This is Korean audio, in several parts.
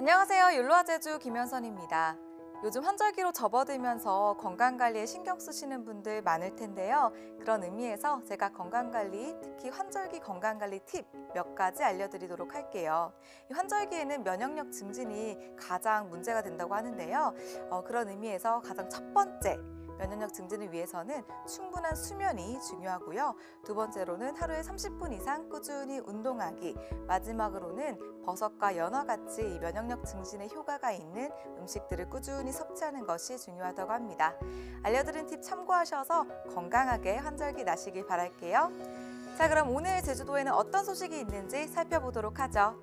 안녕하세요. 율로아 제주 김현선입니다. 요즘 환절기로 접어들면서 건강관리에 신경 쓰시는 분들 많을 텐데요. 그런 의미에서 제가 건강관리, 특히 환절기 건강관리 팁 몇 가지 알려드리도록 할게요. 이 환절기에는 면역력 증진이 가장 문제가 된다고 하는데요. 어, 그런 의미에서 가장 첫 번째 면역력 증진을 위해서는 충분한 수면이 중요하고요. 두 번째로는 하루에 30분 이상 꾸준히 운동하기. 마지막으로는 버섯과 연어 같이 이 면역력 증진에 효과가 있는 음식들을 꾸준히 섭취하는 것이 중요하다고 합니다. 알려드린 팁 참고하셔서 건강하게 환절기 나시길 바랄게요. 자, 그럼 오늘 제주도에는 어떤 소식이 있는지 살펴보도록 하죠.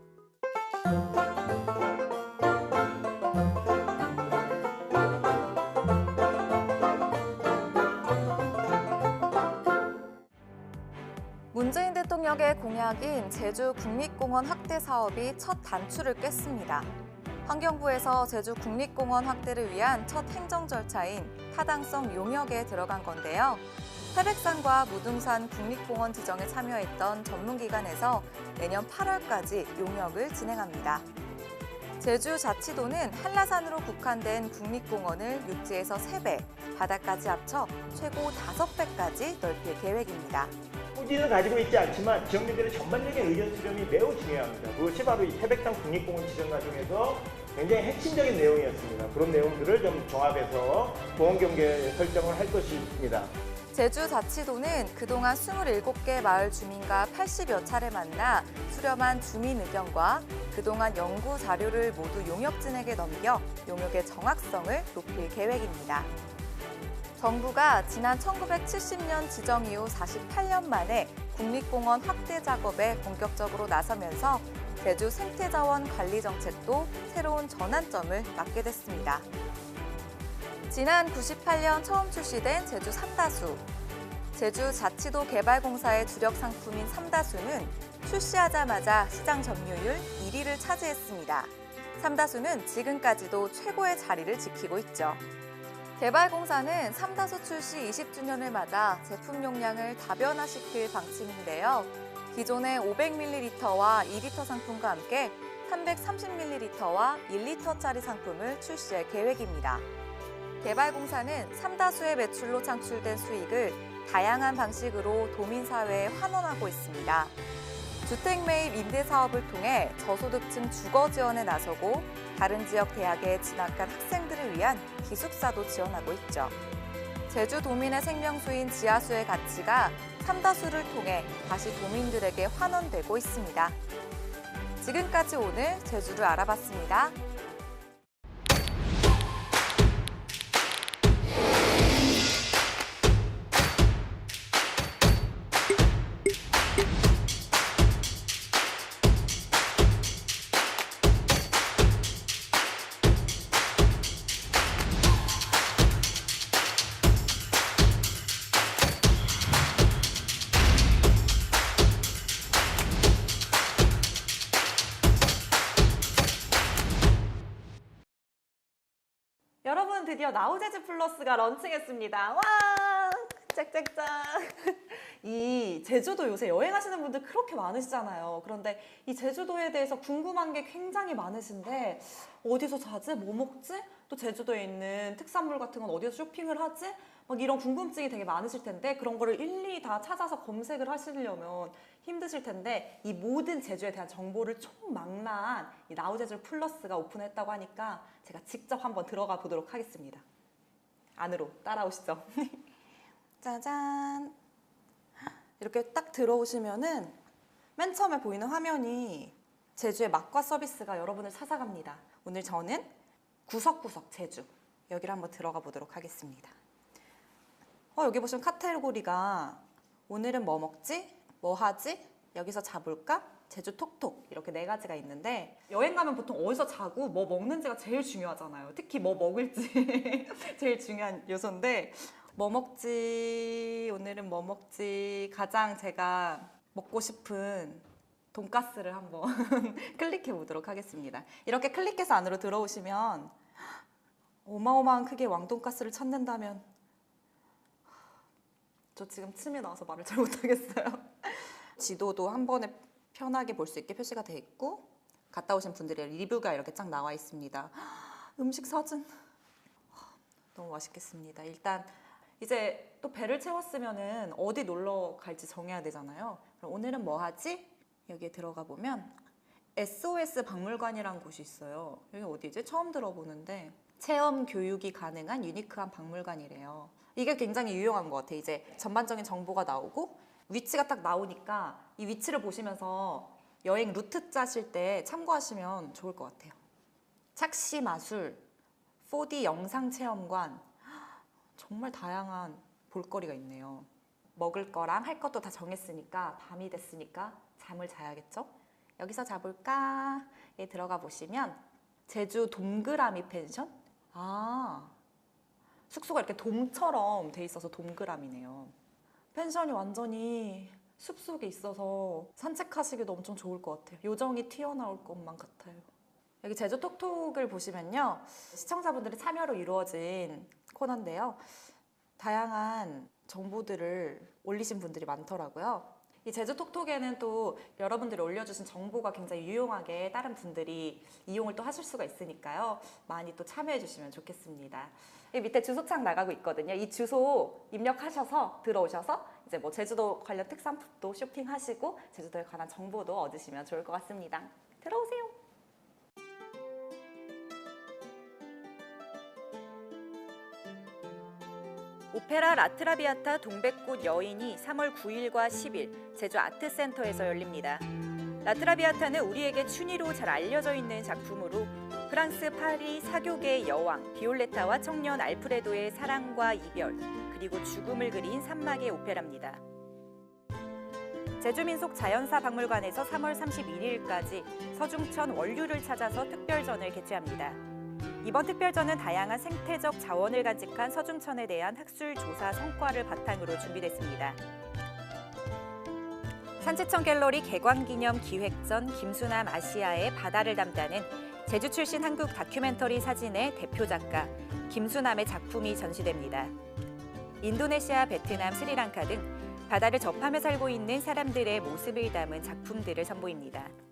대통령의 공약인 제주 국립공원 확대 사업이 첫 단추를 꿰습니다. 환경부에서 제주 국립공원 확대를 위한 첫 행정 절차인 타당성 용역에 들어간 건데요. 태백산과 무등산 국립공원 지정에 참여했던 전문기관에서 내년 8월까지 용역을 진행합니다. 제주 자치도는 한라산으로 국한된 국립공원을 육지에서 3배, 바다까지 합쳐 최고 5배까지 넓힐 계획입니다. 토지는 가지고 있지 않지만 지역민들의 전반적인 의견 수렴이 매우 중요합니다. 그것이 바로 이 태백산 국립공원 지정 과정에서 굉장히 핵심적인 내용이었습니다. 그런 내용들을 좀 종합해서 보험 경계 설정을 할 것입니다. 제주자치도는 그동안 27개 마을 주민과 80여 차례 만나 수렴한 주민 의견과 그동안 연구 자료를 모두 용역진에게 넘겨 용역의 정확성을 높일 계획입니다. 정부가 지난 1970년 지정 이후 48년 만에 국립공원 확대 작업에 본격적으로 나서면서 제주 생태자원 관리 정책도 새로운 전환점을 맞게 됐습니다. 지난 98년 처음 출시된 제주 삼다수. 제주 자치도 개발공사의 주력 상품인 삼다수는 출시하자마자 시장 점유율 1위를 차지했습니다. 삼다수는 지금까지도 최고의 자리를 지키고 있죠. 개발공사는 삼다수 출시 20주년을 맞아 제품 용량을 다변화시킬 방침인데요. 기존의 500ml와 2리터 상품과 함께 330ml와 1리터짜리 상품을 출시할 계획입니다. 개발공사는 삼다수의 매출로 창출된 수익을 다양한 방식으로 도민사회에 환원하고 있습니다. 주택 매입 임대 사업을 통해 저소득층 주거 지원에 나서고 다른 지역 대학에 진학한 학생들을 위한 기숙사도 지원하고 있죠. 제주 도민의 생명수인 지하수의 가치가 삼다수를 통해 다시 도민들에게 환원되고 있습니다. 지금까지 오늘 제주를 알아봤습니다. 드디어 나우제즈 플러스가 런칭했습니다. 와! 짝짝짝. 이 제주도 요새 여행하시는 분들 그렇게 많으시잖아요. 그런데 이 제주도에 대해서 궁금한 게 굉장히 많으신데 어디서 자지? 뭐 먹지? 또 제주도에 있는 특산물 같은 건 어디서 쇼핑을 하지? 막 이런 궁금증이 되게 많으실 텐데 그런 거를 일일이 다 찾아서 검색을 하시려면 힘드실 텐데 이 모든 제주에 대한 정보를 총망라한 이 나우제주 플러스가 오픈했다고 하니까 제가 직접 한번 들어가 보도록 하겠습니다. 안으로 따라오시죠. 짜잔. 이렇게 딱 들어오시면은 맨 처음에 보이는 화면이 제주의 맛과 서비스가 여러분을 찾아갑니다. 오늘 저는 구석구석 제주 여기를 한번 들어가 보도록 하겠습니다. 어, 여기 보시면 카테고리가 오늘은 뭐 먹지? 뭐 하지? 여기서 자볼까? 제주 톡톡 이렇게 네 가지가 있는데 여행 가면 보통 어디서 자고 뭐 먹는지가 제일 중요하잖아요. 특히 뭐 먹을지 제일 중요한 요소인데 뭐 먹지? 오늘은 뭐 먹지? 가장 제가 먹고 싶은 돈가스를 한번 클릭해 보도록 하겠습니다. 이렇게 클릭해서 안으로 들어오시면 어마어마한 크기의 왕돈가스를 찾는다면 저 지금 침이 나와서 말을 잘 못하겠어요. 지도도 한 번에 편하게 볼 수 있게 표시가 돼 있고 갔다 오신 분들의 리뷰가 이렇게 쫙 나와 있습니다. 음식 사진 너무 맛있겠습니다. 일단 이제 또 배를 채웠으면은 어디 놀러 갈지 정해야 되잖아요. 그럼 오늘은 뭐 하지? 여기에 들어가 보면 SOS 박물관이라는 곳이 있어요. 여기 어디지? 처음 들어보는데 체험 교육이 가능한 유니크한 박물관이래요. 이게 굉장히 유용한 것 같아요. 이제 전반적인 정보가 나오고 위치가 딱 나오니까 이 위치를 보시면서 여행 루트 짜실 때 참고하시면 좋을 것 같아요. 착시 마술, 4D 영상 체험관, 정말 다양한 볼거리가 있네요. 먹을 거랑 할 것도 다 정했으니까 밤이 됐으니까 잠을 자야겠죠? 여기서 자볼까? 에 들어가 보시면 제주 동그라미 펜션? 아, 숙소가 이렇게 돔처럼 돼 있어서 동그라미네요. 펜션이 완전히 숲속에 있어서 산책하시기도 엄청 좋을 것 같아요. 요정이 튀어나올 것만 같아요. 여기 제주 톡톡을 보시면요. 시청자분들의 참여로 이루어진 코너인데요. 다양한 정보들을 올리신 분들이 많더라고요. 이 제주 톡톡에는 또 여러분들이 올려주신 정보가 굉장히 유용하게 다른 분들이 이용을 또 하실 수가 있으니까요. 많이 또 참여해 주시면 좋겠습니다. 이 밑에 주소창 나가고 있거든요. 이 주소 입력하셔서 들어오셔서 이제 뭐 제주도 관련 특산품도 쇼핑하시고 제주도에 관한 정보도 얻으시면 좋을 것 같습니다. 들어오세요. 오페라 라트라비아타 동백꽃 여인이 3월 9일과 10일 제주 아트센터에서 열립니다. 라트라비아타는 우리에게 춘희로 잘 알려져 있는 작품으로 프랑스 파리 사교계의 여왕 비올레타와 청년 알프레도의 사랑과 이별 그리고 죽음을 그린 산막의 오페라입니다. 제주민속 자연사 박물관에서 3월 31일까지 서중천 원류를 찾아서 특별전을 개최합니다. 이번 특별전은 다양한 생태적 자원을 간직한 서중천에 대한 학술 조사 성과를 바탕으로 준비됐습니다. 산지천 갤러리 개관기념 기획전 김수남 아시아의 바다를 담다는 제주 출신 한국 다큐멘터리 사진의 대표 작가 김수남의 작품이 전시됩니다. 인도네시아, 베트남, 스리랑카 등 바다를 접하며 살고 있는 사람들의 모습을 담은 작품들을 선보입니다.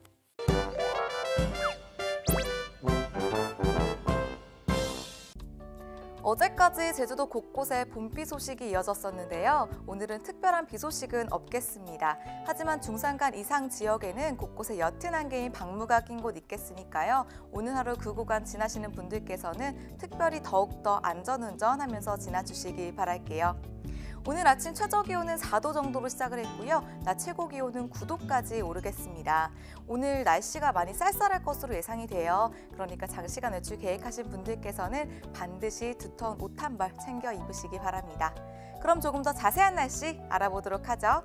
어제까지 제주도 곳곳에 봄비 소식이 이어졌었는데요. 오늘은 특별한 비 소식은 없겠습니다. 하지만 중산간 이상 지역에는 곳곳에 옅은 안개인 방무가 낀 곳 있겠으니까요. 오늘 하루 그 구간 지나시는 분들께서는 특별히 더욱더 안전운전하면서 지나주시길 바랄게요. 오늘 아침 최저 기온은 4도 정도로 시작을 했고요. 낮 최고 기온은 9도까지 오르겠습니다. 오늘 날씨가 많이 쌀쌀할 것으로 예상이 돼요. 그러니까 장시간 외출 계획하신 분들께서는 반드시 두터운 옷 한 벌 챙겨 입으시기 바랍니다. 그럼 조금 더 자세한 날씨 알아보도록 하죠.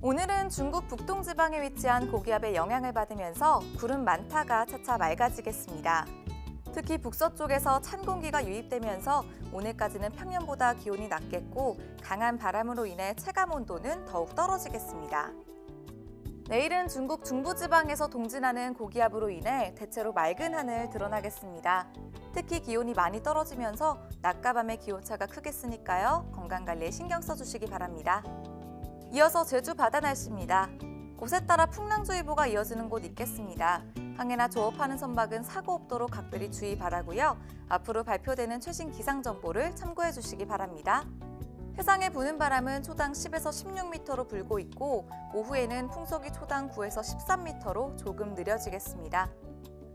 오늘은 중국 북동 지방에 위치한 고기압의 영향을 받으면서 구름 많다가 차차 맑아지겠습니다. 특히 북서쪽에서 찬 공기가 유입되면서 오늘까지는 평년보다 기온이 낮겠고 강한 바람으로 인해 체감 온도는 더욱 떨어지겠습니다. 내일은 중국 중부지방에서 동진하는 고기압으로 인해 대체로 맑은 하늘 드러나겠습니다. 특히 기온이 많이 떨어지면서 낮과 밤의 기온차가 크겠으니까요. 건강관리에 신경 써주시기 바랍니다. 이어서 제주 바다 날씨입니다. 곳에 따라 풍랑주의보가 이어지는 곳 있겠습니다. 항해나 조업하는 선박은 사고 없도록 각별히 주의 바라고요. 앞으로 발표되는 최신 기상 정보를 참고해 주시기 바랍니다. 해상에 부는 바람은 초당 10에서 16m로 불고 있고 오후에는 풍속이 초당 9에서 13m로 조금 느려지겠습니다.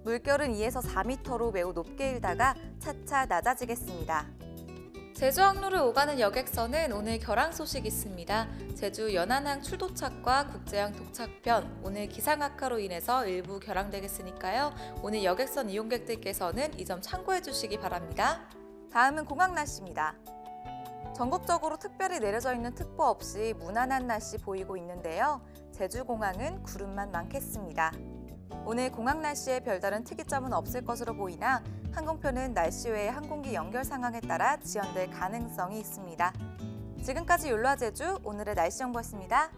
물결은 2에서 4m로 매우 높게 일다가 차차 낮아지겠습니다. 제주 항로를 오가는 여객선은 오늘 결항 소식 있습니다. 제주 연안항 출도착과 국제항 도착편 오늘 기상 악화로 인해서 일부 결항되겠으니까요. 오늘 여객선 이용객들께서는 이 점 참고해 주시기 바랍니다. 다음은 공항 날씨입니다. 전국적으로 특별히 내려져 있는 특보 없이 무난한 날씨 보이고 있는데요. 제주공항은 구름만 많겠습니다. 오늘 공항 날씨에 별다른 특이점은 없을 것으로 보이나 항공편은 날씨 외의 항공기 연결 상황에 따라 지연될 가능성이 있습니다. 지금까지 율라 제주 오늘의 날씨 정보였습니다.